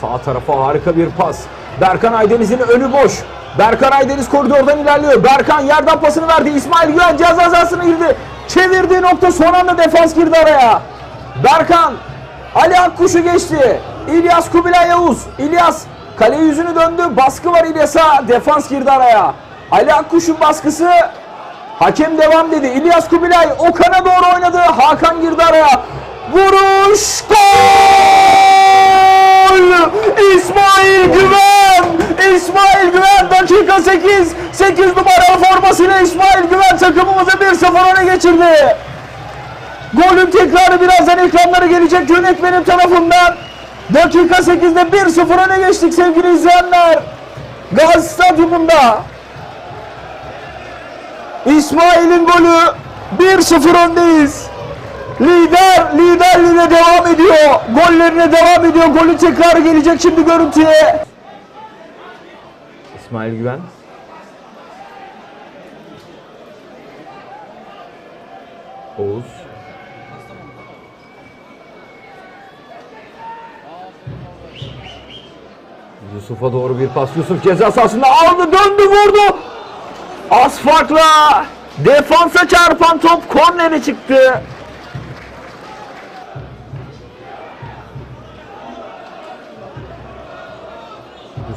Sağ tarafa harika bir pas. Berkan Aydeniz'in önü boş. Berkan Aydeniz koridordan ilerliyor. Berkan yerden pasını verdi. İsmail Güven ceza sahasına girdi. Çevirdiği nokta son anda defans girdi araya. Berkan Ali Akkuş'u geçti. İlyas Kubilay Yavuz. İlyas kale yüzünü döndü. Baskı var İlyas'a. Defans girdi araya. Ali Akkuş'un baskısı Hakem devam dedi. İlyas Kubilay Okan'a doğru oynadı. Hakan girdi araya. Vuruş gol! İsmail Güven! İsmail Güven dakika 8. 8 numaralı formasıyla İsmail Güven takımımızı 1-0 öne geçirdi. Golün tekrarı birazdan ekranlara gelecek yönetmenim tarafından. Dakika 8'de 1-0 öne geçtik sevgili izleyenler. Gazi Stadyumunda. İsmail'in golü 1-0 öndeyiz. Lider liderliğine devam ediyor. Gollerine devam ediyor. Golün tekrarı gelecek şimdi görüntüye. İsmail Güven. Oğuz. Yusuf'a doğru bir pas. Yusuf ceza sahasında aldı, döndü, vurdu. Az farkla defansa çarpan top kornere çıktı.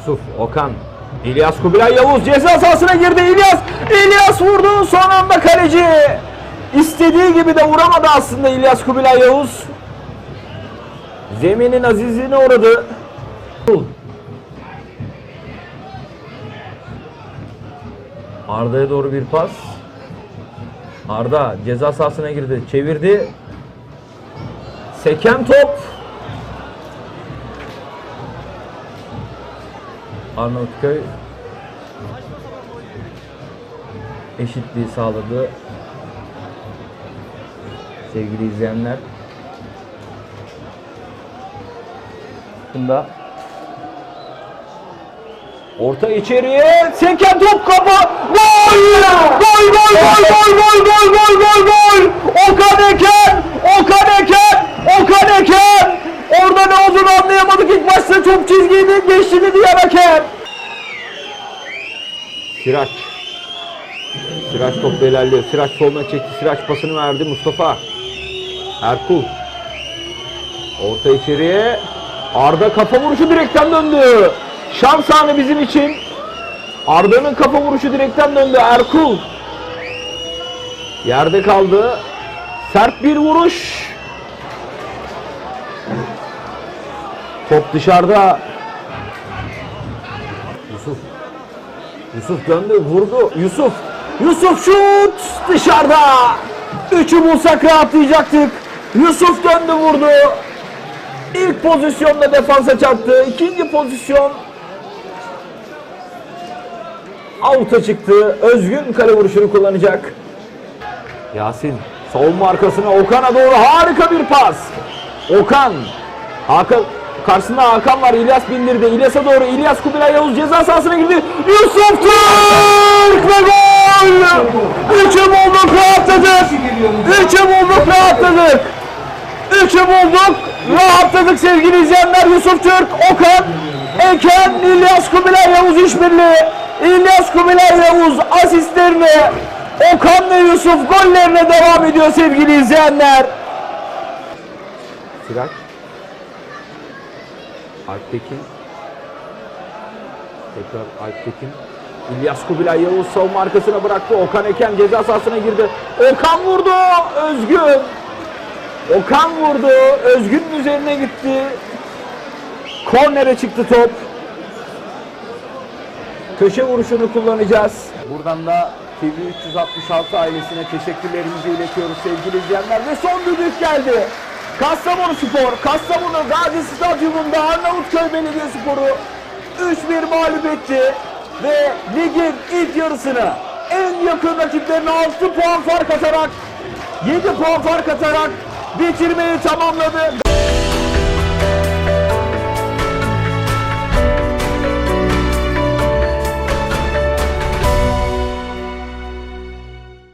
Yusuf, Okan, İlyas Kubilay Yavuz ceza sahasına girdi. İlyas, İlyas vurdu. Son anda kaleci. İstediği gibi de vuramadı aslında İlyas Kubilay Yavuz. Zeminin azizliğine uğradı. Arda'ya doğru bir pas. Arda ceza sahasına girdi. Çevirdi. Seken top. Arnavutköy eşitliği sağladı. Sevgili izleyenler. Bunda Orta içeriye. Seken top kapı. Gol! Gol! Gol! Gol! Gol! Gol! Gol! Siraç. Siraç topla ilerliyor. Siraç soluna çekti. Siraç pasını verdi Mustafa. Erkul. Orta içeriye. Arda kafa vuruşu direkten döndü. Şans anı bizim için. Arda'nın kafa vuruşu direkten döndü. Erkul. Yerde kaldı. Sert bir vuruş. Top dışarıda. Yusuf döndü, vurdu. Yusuf. Yusuf şut dışarıda. Üçü bulsak rahatlayacaktık. Yusuf döndü vurdu. İlk pozisyonda defansa çarptı. İkinci pozisyon Out'a çıktı. Özgün kale vuruşunu kullanacak. Yasin savunma arkasına Okan'a doğru harika bir pas. Okan. Hakan karşısında Hakan var. İlyas bindirdi. İlyas'a doğru İlyas Kubilay Yavuz ceza sahasına girdi. Yusuf Türk ve gol! Üçü bulduk rahatladık. Üçü bulduk rahatladık. Üçü bulduk. Rahatladık sevgili izleyenler. Yusuf Türk, Okan, Eken, İlyas Kubilay Yavuz işbirliği. İlyas Kubilay Yavuz asistlerine, Okan ve Yusuf gollerine devam ediyor sevgili izleyenler. Sirac. Alptekin. Tekrar Alptekin. İlyas Kubilay Yavuz savunma arkasına bıraktı. Okan Eken ceza sahasına girdi. Okan vurdu. Özgün. Okan vurdu. Özgün'ün üzerine gitti. Kornere çıktı top. Köşe vuruşunu kullanacağız. Buradan da TV 366 ailesine teşekkürlerimizi iletiyoruz sevgili izleyenler. Ve son düdük geldi. Kastamonu Spor, Kastamonu Gazi Stadyumunda Arnavutköy Belediyespor'u 3-1 mağlup etti. Ve ligin ilk yarısını en yakın rakiplerine 6 puan fark atarak 7 puan fark atarak bitirmeyi tamamladı.